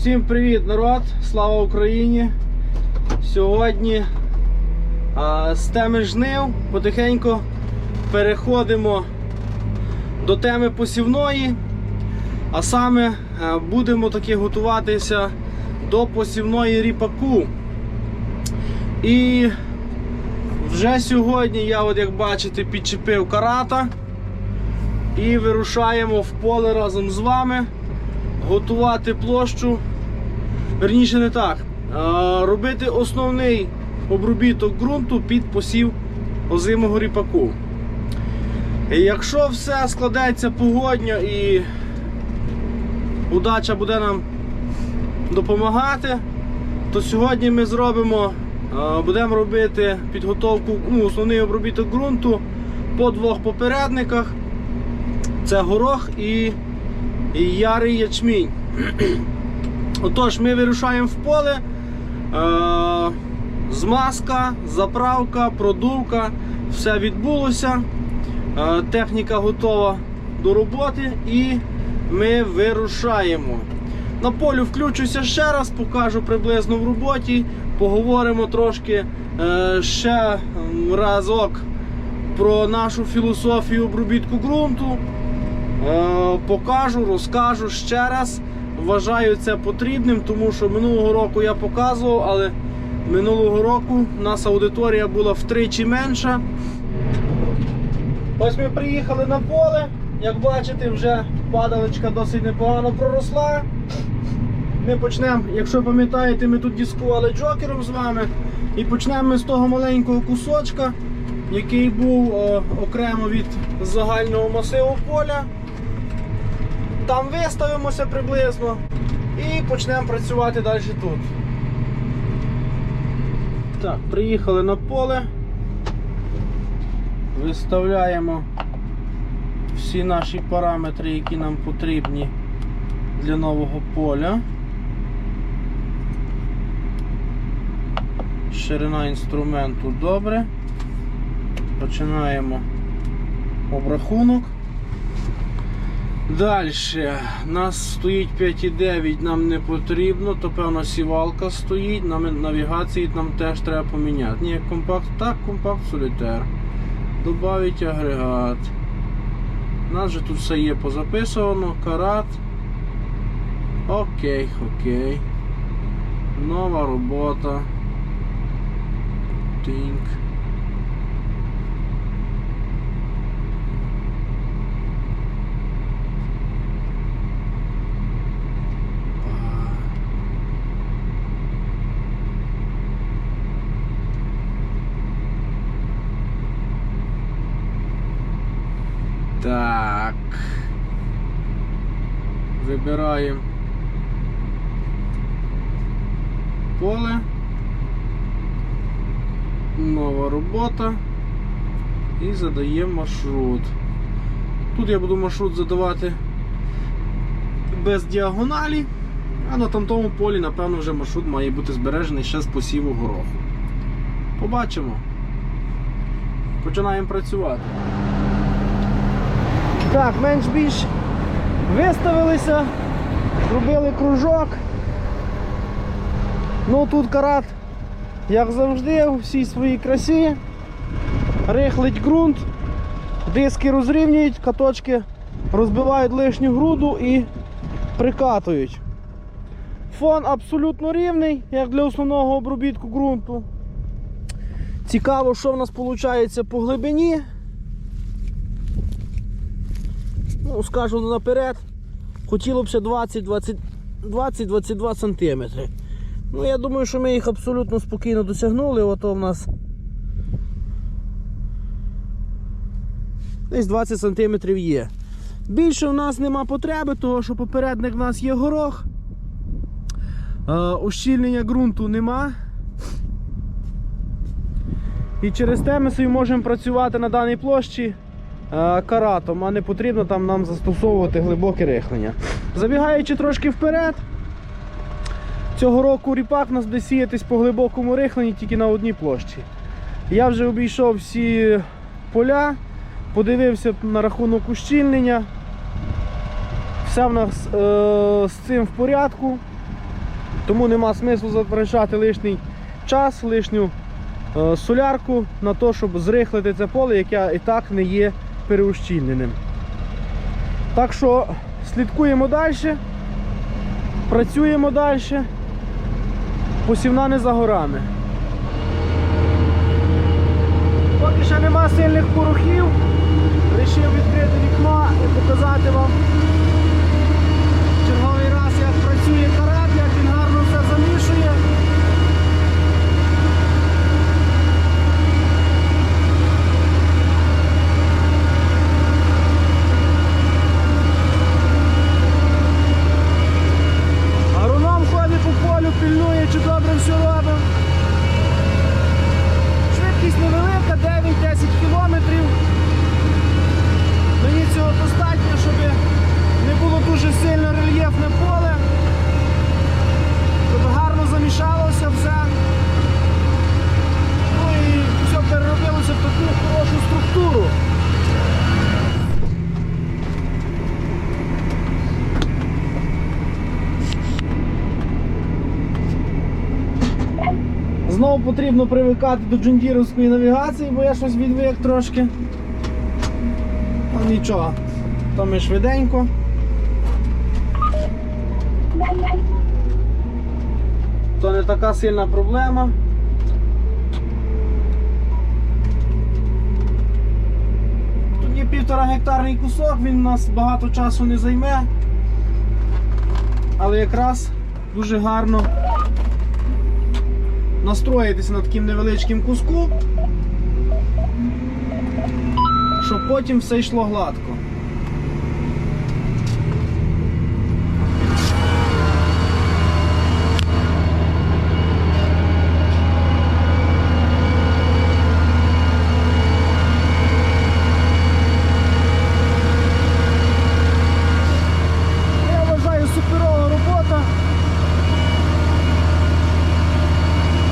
Всім привіт, народ! Слава Україні! Сьогодні а, з теми жнив потихеньку переходимо до теми посівної, а саме е, будемо таки готуватися до посівної ріпаку. І вже сьогодні я, от як бачите, підчепив карата і вирушаємо в поле разом з вами готувати площу. Верніше не так. Робити основний обробіток ґрунту під посів озимого ріпаку. Якщо все складеться погодньо і удача буде нам допомагати, то сьогодні ми зробимо, будемо робити підготовку, ну, основний обробіток ґрунту по двох попередниках. Це горох і, і ярий ячмінь. Отож, ми вирушаємо в поле. Е, змазка, заправка, продувка, все відбулося. Е, техніка готова до роботи і ми вирушаємо. На полю включуся ще раз, покажу приблизно в роботі. Поговоримо трошки е, ще разок про нашу філософію обробітку ґрунту. Е, покажу, розкажу ще раз. Вважаю це потрібним, тому що минулого року я показував, але минулого року у нас аудиторія була втричі менша. Ось ми приїхали на поле. Як бачите, вже падалочка досить непогано проросла. Ми почнемо, якщо пам'ятаєте, ми тут дискували джокером з вами. І почнемо ми з того маленького кусочка, який був е, окремо від загального масиву поля. Там виставимося приблизно і почнемо працювати далі тут. Так, приїхали на поле. Виставляємо всі наші параметри, які нам потрібні для нового поля. Ширина інструменту добре. Починаємо обрахунок. Далі, нас стоїть 5,9, нам не потрібно, то певно сівалка стоїть, нам навігації нам теж треба поміняти. Ні, компакт, так, компакт солітер. Добавить агрегат. У нас же тут все є позаписано, карат. Окей, окей. Нова робота. Тинк. Так. Вибираємо поле. Нова робота. І задаємо маршрут. Тут я буду маршрут задавати без діагоналі, а на тамтому полі, напевно, вже маршрут має бути збережений ще з посіву гороху. Побачимо. Починаємо працювати. Так, менш-більш виставилися, зробили кружок. Ну тут карат, як завжди, у всій своїй красі. Рихлить ґрунт, диски розрівнюють, каточки розбивають лишню груду і прикатують. Фон абсолютно рівний, як для основного обробітку ґрунту. Цікаво, що в нас виходить по глибині. Ну, скажу наперед, хотіло б ще 20-22 см. Ну, я думаю, що ми їх абсолютно спокійно досягнули. Ото в нас десь 20 см є. Більше в нас нема потреби, тому що попередник в нас є горох. Е, ущільнення ґрунту нема. І через те ми собі можемо працювати на даній площі каратом, а не потрібно там нам застосовувати глибоке рихлення. Забігаючи трошки вперед, цього року ріпак у нас буде сіятись по глибокому рихленні тільки на одній площі. Я вже обійшов всі поля, подивився на рахунок ущільнення. Все в нас е, з цим в порядку. Тому нема смислу затрачати лишній час, лишню е, солярку на те, щоб зрихлити це поле, яке і так не є переущільненим. Так що слідкуємо далі, працюємо далі. Посівна не за горами. Поки ще нема сильних порохів, вирішив відкрити вікно і показати вам черговий раз, як працює карат, як він гарно все замішує. Агроном ходить по полю, пильнує, чи добре все робимо. Швидкість невелика, 9-10 кілометрів. Мені цього достатньо, щоб не було дуже сильно рельєфне поле, щоб гарно замішалося все. Ну і все переробилося в таку хорошу структуру. Знову потрібно привикати до джундіровської навігації, бо я щось відвик трошки. Ну нічого, то ми швиденько. То не така сильна проблема. Тут є півтора гектарний кусок, він у нас багато часу не займе. Але якраз дуже гарно настроїтися на таким невеличким куску, щоб потім все йшло гладко. Я вважаю суперова робота.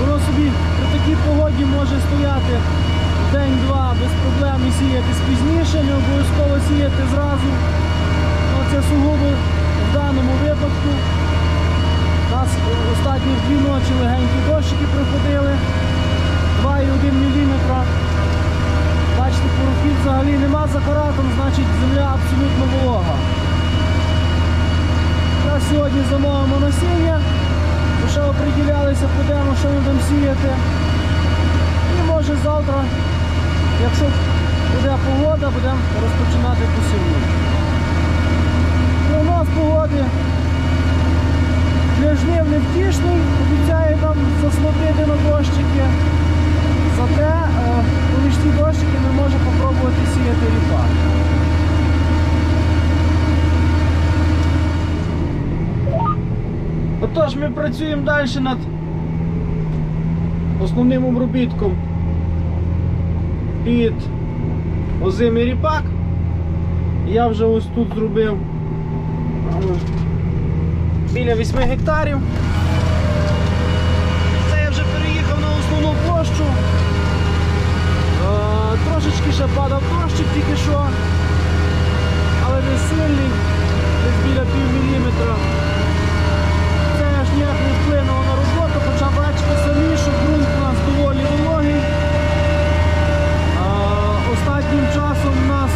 Воно собі при такій погоді може стояти день-два без проблем і сіяти пізніше, не обов'язково сіяти зразу. Ну, Це сугубо в даному випадку. У нас останні дві ночі легенькі дощики приходили 2,1 мм. Бачите, порохів взагалі нема за каратом, значить земля абсолютно волога. Зараз сьогодні замовимо насіння. Ще оприділялися, будемо, що ми будемо сіяти. І може завтра, якщо буде погода, будемо розпочинати посівну. Прогноз погоди для жнив невтішний, обіцяє нам заслотити на дощики. Зате е, поміж ці дощики ми можемо спробувати сіяти ріпак. Отож, ми працюємо далі над основним обробітком під озимий ріпак. Я вже ось тут зробив біля 8 гектарів. Це я вже переїхав на основну площу. Е, Трошечки ще падав дощик тільки що, але не сильний, десь біля пів міліметра. Це аж ніяк не вплинуло на роботу, хоча бачите самі, що ґрунт у нас доволі вологий. А, Останнім часом у нас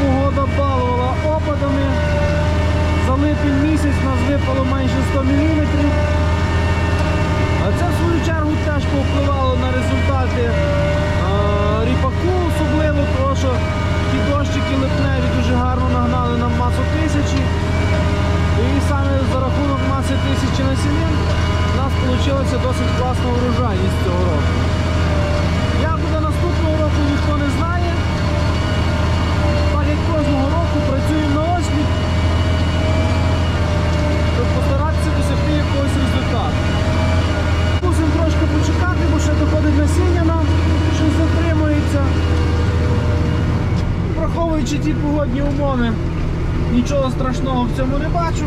погода балувала опадами. За липень місяць у нас випало майже 100 мм. А це в свою чергу теж повпливало на результати а, ріпаку, особливо, тому що ті дощики липневі дуже гарно нагнали нам масу тисячі. І саме за рахунок маси тисячі насінин у нас вийшла досить класна урожайність цього року. Як буде наступного року, ніхто не знає. Так як кожного року працюємо на осліп, щоб постаратися досягти якогось результату. Мусимо трошки почекати, бо ще доходить насіння нам, щось затримується. Враховуючи ті погодні нічого страшного в цьому не бачу.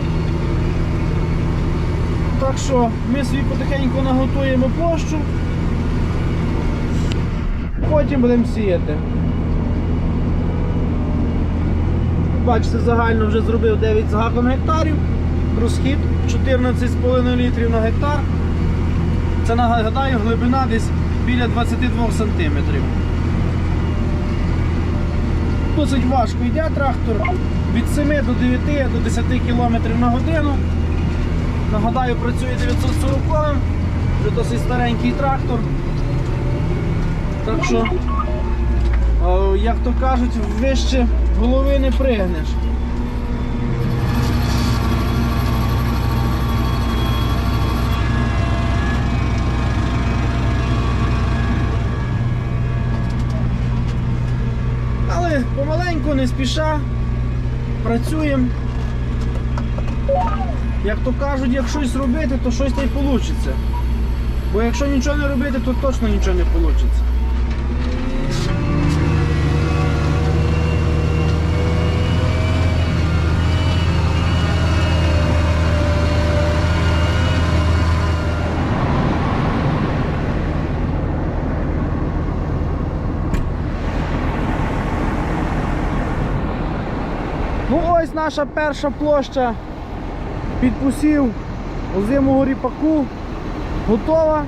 Так що ми собі потихеньку наготуємо площу, потім будемо сіяти. Бачите, загально вже зробив 9 з гектарів, розхід 14,5 літрів на гектар. Це нагадаю, глибина десь біля 22 сантиметрів. Досить важко йде трактор від 7 до 9 до 10 км на годину. Нагадаю, працює 940 вже досить старенький трактор. Так що, як то кажуть, вище голови не пригнеш. Але помаленьку, не спіша, працюємо. Як то кажуть, як щось робити, то щось та й вийде. Бо якщо нічого не робити, то точно нічого не вийде. Ну ось наша перша площа підпусів озимого ріпаку готова.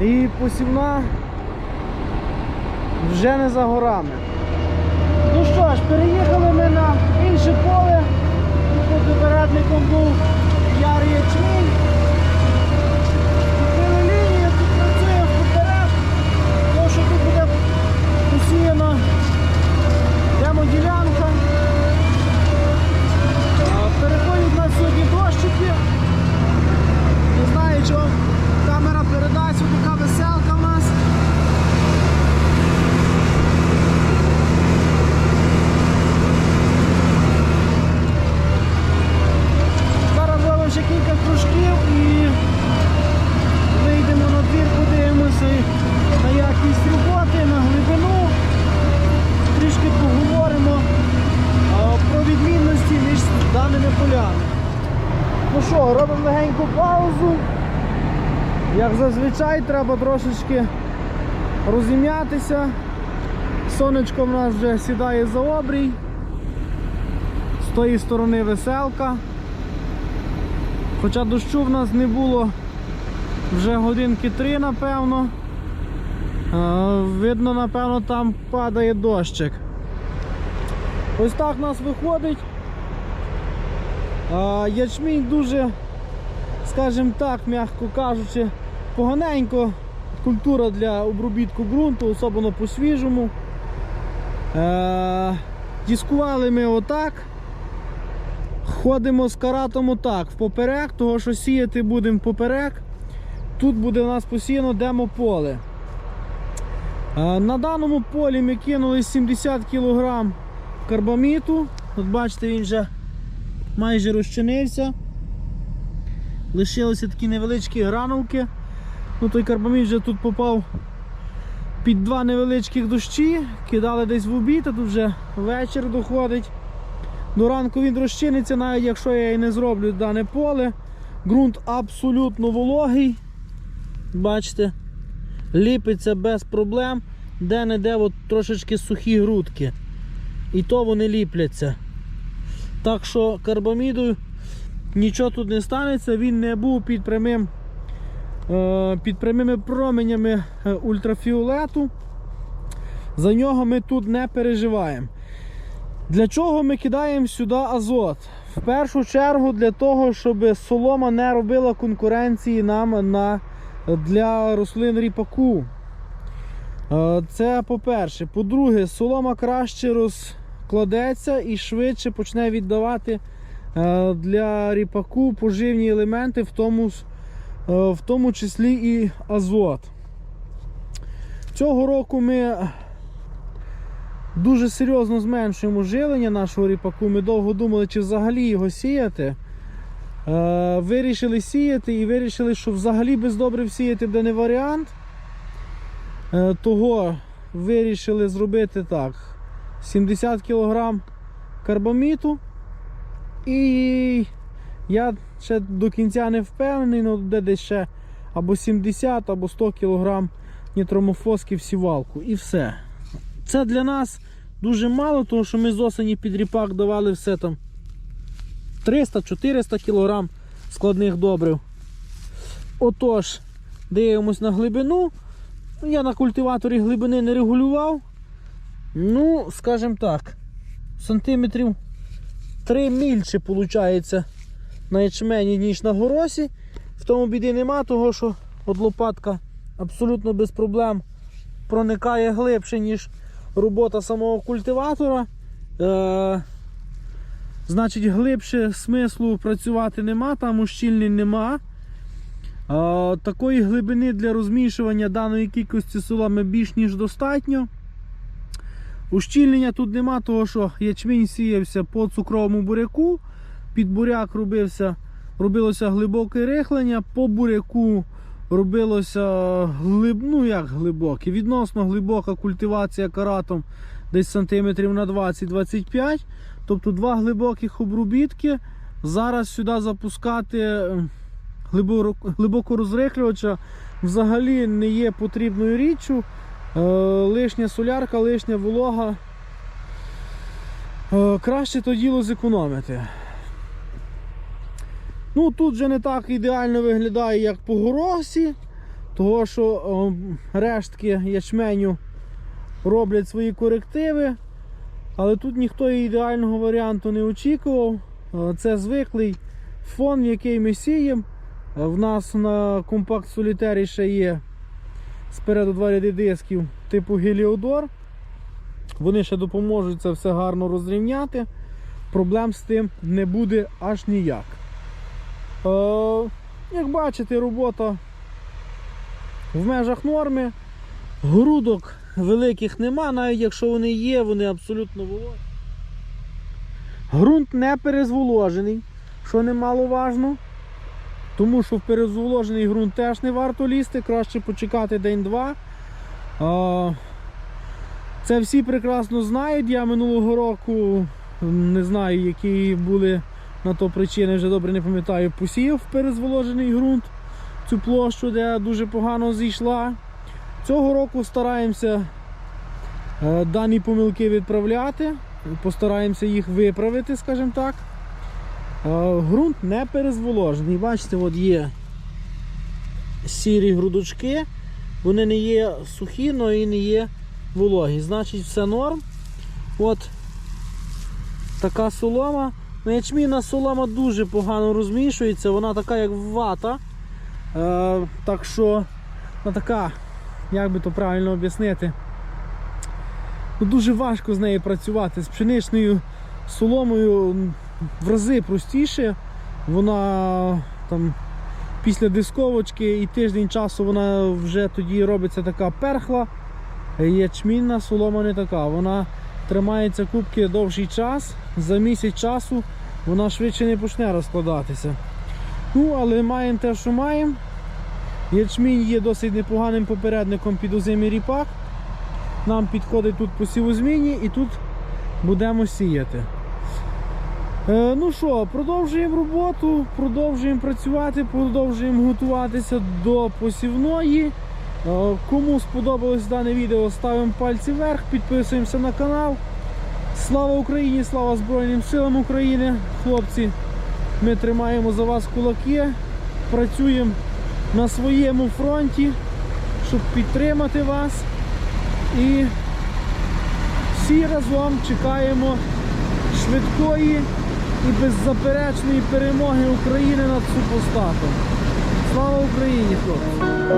І посівна вже не за горами. Ну що ж, переїхали ми на інше поле. Тут попередником був ярий ячмінь. Купили лінію, тут працює поперед. Тому що тут буде посіяна демоділянка. А, Переходять у нас сьогодні дощики. Не знаю, чи вам камера передасть, ось така веселка в нас. Зараз робимо ще кілька кружків і вийдемо на двір, подивимося на якість роботи, на глибину. Трішки поговоримо а, про відмінності між даними полями. Ну що, робимо легеньку паузу. Як зазвичай, треба трошечки розім'ятися. Сонечко в нас вже сідає за обрій. З тої сторони веселка. Хоча дощу в нас не було вже годинки три, напевно. Видно, напевно, там падає дощик. Ось так у нас виходить. Ячмінь дуже, скажімо так, м'яко кажучи, поганенько. Культура для обробітку ґрунту, особливо по свіжому. Е, дискували ми отак. Ходимо з каратом отак, впоперек, того що сіяти будемо поперек. Тут буде у нас посіяно демополе. Е, на даному полі ми кинули 70 кг карбаміту. От бачите, він вже майже розчинився. Лишилися такі невеличкі гранулки. Ну, той карбамід вже тут попав під два невеличких дощі, кидали десь в обід, а тут вже вечір доходить. До ранку він розчиниться, навіть якщо я і не зроблю дане поле. Ґрунт абсолютно вологий. Бачите, ліпиться без проблем, де-не-де трошечки сухі грудки. І то вони ліпляться. Так що карбаміду нічого тут не станеться, він не був під прямим е, під прямими променями е, ультрафіолету. За нього ми тут не переживаємо. Для чого ми кидаємо сюди азот? В першу чергу для того, щоб солома не робила конкуренції нам на, для рослин ріпаку. Е, Це по-перше. По-друге, солома краще розкладеться і швидше почне віддавати е, для ріпаку поживні елементи, в тому, е, в тому числі і азот. Цього року ми дуже серйозно зменшуємо жилення нашого ріпаку. Ми довго думали, чи взагалі його сіяти. Е, Вирішили сіяти і вирішили, що взагалі без добрив сіяти буде не варіант. Того вирішили зробити так: 70 кг карбаміту. І я ще до кінця не впевнений, але де десь ще або 70, або 100 кг нітромофоски в сівалку. І все. Це для нас дуже мало, тому що ми з осені під ріпак давали все там 300-400 кг складних добрив. Отож, дивимось на глибину. Ну, Я на культиваторі глибини не регулював. Ну, скажімо так, сантиметрів 3 мільше виходить на ячмені, ніж на горосі. В тому біди нема, того що от лопатка абсолютно без проблем проникає глибше, ніж робота самого культиватора. Е, значить, глибше смислу працювати нема, там ущільнень нема. Е, такої глибини для розмішування даної кількості соломи більш ніж достатньо. Ущільнення тут нема, того що ячмінь сіявся по цукровому буряку, під буряк робився, робилося глибоке рихлення, по буряку робилося глиб, ну як глибоке, відносно глибока культивація каратом десь сантиметрів на 20-25. Тобто два глибоких обробітки. Зараз сюди запускати е, глибоко, глибоко розрихлювача взагалі не є потрібною річчю. Е, лишня солярка, лишня волога. Е, краще то діло зекономити. Ну, тут вже не так ідеально виглядає, як по горосі, того що е, рештки ячменю роблять свої корективи. Але тут ніхто ідеального варіанту не очікував. Це звиклий фон, який ми сіємо. В нас на компакт солітері ще є спереду два ряди дисків типу Геліодор. Вони ще допоможуть це все гарно розрівняти. Проблем з тим не буде аж ніяк. Е, як бачите, робота в межах норми. Грудок великих нема, навіть якщо вони є, вони абсолютно вологі. Грунт не перезволожений, що немаловажно. Тому що в перезволожений ґрунт теж не варто лізти, краще почекати день-два. Це всі прекрасно знають. Я минулого року не знаю, які були на то причини, вже добре не пам'ятаю, посіяв в перезволожений ґрунт цю площу, де дуже погано зійшла. Цього року стараємося е, дані помилки відправляти, постараємося їх виправити, скажімо так. Е, Ґрунт не перезволожений. Бачите, от є сірі грудочки, вони не є сухі, але і не є вологі. Значить, все норм. От така солома. Ну, Ячмінна солома дуже погано розмішується, вона така як вата. Е, так що вона така, як би то правильно об'яснити, ну, дуже важко з нею працювати. З пшеничною соломою в рази простіше. Вона там після дисковочки і тиждень часу вона вже тоді робиться така перхла. Ячмінна солома не така. Вона тримається кубки довший час. За місяць часу вона швидше не почне розкладатися. Ну, але маємо те, що маємо. Ячмінь є досить непоганим попередником під озимий ріпак. Нам підходить тут по сівозміні і тут будемо сіяти. Е, ну що, продовжуємо роботу, продовжуємо працювати, продовжуємо готуватися до посівної. Е, Кому сподобалось дане відео, ставимо пальці вверх, підписуємося на канал. Слава Україні, слава Збройним силам України, хлопці. Ми тримаємо за вас кулаки, працюємо на своєму фронті, щоб підтримати вас. І всі разом чекаємо швидкої і беззаперечної перемоги України над супостатом. Слава Україні, хлопці!